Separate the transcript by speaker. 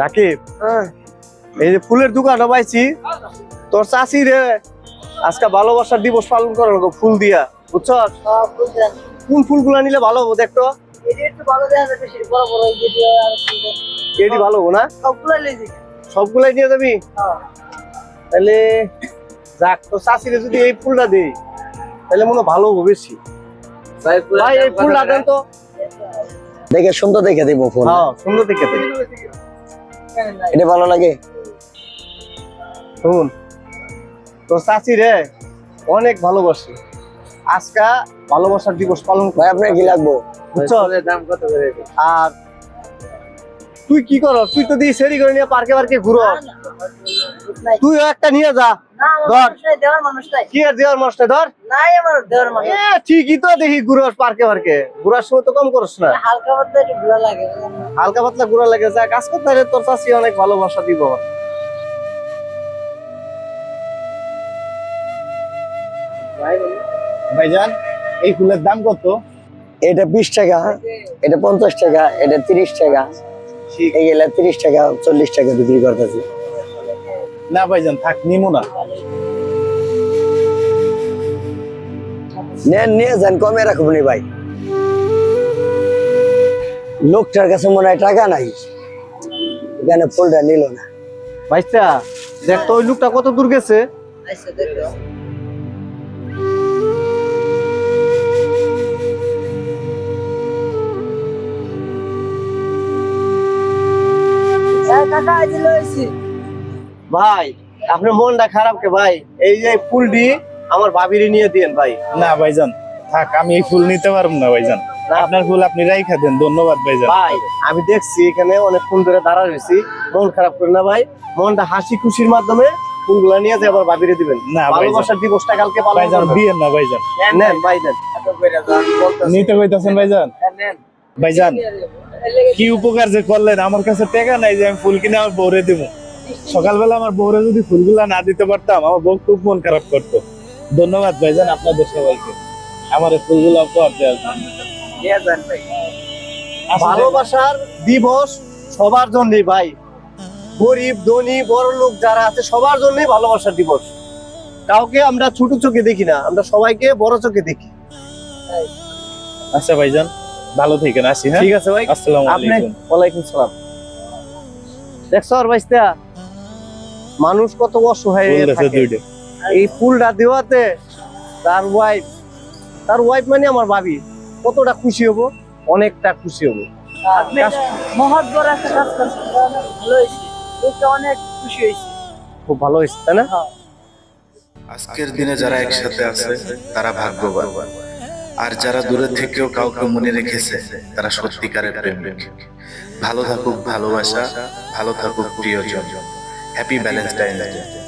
Speaker 1: রাকিব এই যে ফুলের দোকানটা পাইছি তোর চাষি রে আজকে ভালোবাসার দিবস পালন করার ফুল দিয়া বুঝছ? কোন ফুলগুলা নিলে ভালো হব দেখতো? এটি ভালো হব না? সবগুলাই নিয়ে যাবি। তাহলে যাক তো চাষিরে যদি এই ফুলটা দিই তাহলে মনে ভালো হব বেশি। ভাই এই ফুলটা দেন তো।
Speaker 2: দেখে সুন্দর দেখে দিব ফুল।
Speaker 1: হ্যাঁ সুন্দর দেখে দেন
Speaker 2: এটা ভালো লাগে
Speaker 1: শুন তোর চাচি রে অনেক ভালোবাসি আজকা ভালোবাসার দিবস পালন
Speaker 2: ভাই আপনার কি লাগবো
Speaker 1: বুঝছ আর তুই কি কর তুই তো দিয়ে সেরি করে নিয়ে পার্কে পার্কে ঘুরো তুই একটা নিয়ে যা ধর। কি আর দেওয়ার মাস্টার ধর। ঠিকই তো দেখি ঘুরোস পার্কে পার্কে ঘুরার সময় তো কম করস না। হালকা পাতলা ঘুরা লাগে যা কাজ করতে হলে তোর চাষি অনেক ভালোবাসা দিব
Speaker 3: ভাইজান এই ফুলের দাম কত?
Speaker 2: এটা বিশ টাকা এটা পঞ্চাশ টাকা এটা তিরিশ টাকা। এইগুলা তিরিশ টাকা চল্লিশ টাকা বিক্রি করতেছি।
Speaker 3: না ভাইজান থাক নিমু না।
Speaker 2: নেন নিয়ে যান কমে রাখব নি ভাই। লোকটার কাছে মনে হয় টাকা নাই। এখানে ফুলটা নিল না।
Speaker 1: দেখ তো ওই লোকটা কত দূর গেছে। ভাই আপনার মনটা খারাপ কে ভাই? এই যে ফুলটি আমার ভাবিরে নিয়ে দিয়েন ভাই।
Speaker 3: না ভাইজান থাক আমি এই ফুল নিতে পারব না ভাইজান। আপনার ফুল আপনি রাইখা দেন ধন্যবাদ ভাইজান।
Speaker 1: ভাই আমি দেখছি এখানে অনেক ফুল ধরে দাঁড়া রয়েছি। মন খারাপ করে না ভাই মনটা হাসি খুশির মাধ্যমে ফুলগুলা নিয়ে যে আবার ভাবিরে দিবেন।
Speaker 3: না
Speaker 1: ভালোবাসার দিবসটা কালকে পালন
Speaker 3: ভাইজান। দিয়েন না ভাইজান।
Speaker 1: নেন ভাই নেন।
Speaker 3: নিতে কইতাছেন ভাইজান? ভাইজান কি উপকার যে করলেন আমার কাছে টাকা নাই যে আমি ফুল কিনে আমার বউরে দিব। সকালবেলা আমার বউরে যদি ফুলগুলা না দিতে পারতাম আমার বউ খুব মন খারাপ করতো। ধন্যবাদ ভাইজান আপনাদের সবাইকে। আমার ফুলগুলো উপহার দেওয়ার জন্য।
Speaker 1: ভালোবাসার দিবস সবার জন্যই ভাই। গরিব ধনী বড় লোক যারা আছে সবার জন্যই ভালোবাসার দিবস। কাউকে আমরা ছোট চোখে দেখি না আমরা সবাইকে বড় চোখে দেখি।
Speaker 3: আচ্ছা ভাইজান ভালো থেকেন আসি হ্যাঁ?
Speaker 1: ঠিক আছে ভাই।
Speaker 3: আসসালামু
Speaker 1: আপনি
Speaker 3: আলাইকুম।
Speaker 1: ওয়ালাইকুম সালাম। দেখছ আর ভাইস্তা? মানুষ কত অসহায় হয়ে এই ফুলটা দেওয়াতে তার ওয়াইফ তার ওয়াইফ মানে আমার ভাবি। কতটা খুশি হব? অনেকটা খুশি হব।
Speaker 4: মহৎ বড় একটা কাজ করছে ভালো হয়েছে। অনেক খুশি হয়েছে।
Speaker 1: খুব ভালো হয়েছে তাই না?
Speaker 5: আজকের দিনে যারা একসাথে আছে তারা ভাগ্যবান। আর যারা দূরে থেকেও কাউকে মনে রেখেছে তারা সত্যিকারের প্রেমিক। ভালো থাকুক ভালোবাসা ভালো থাকুক প্রিয়জন। Happy Valentine day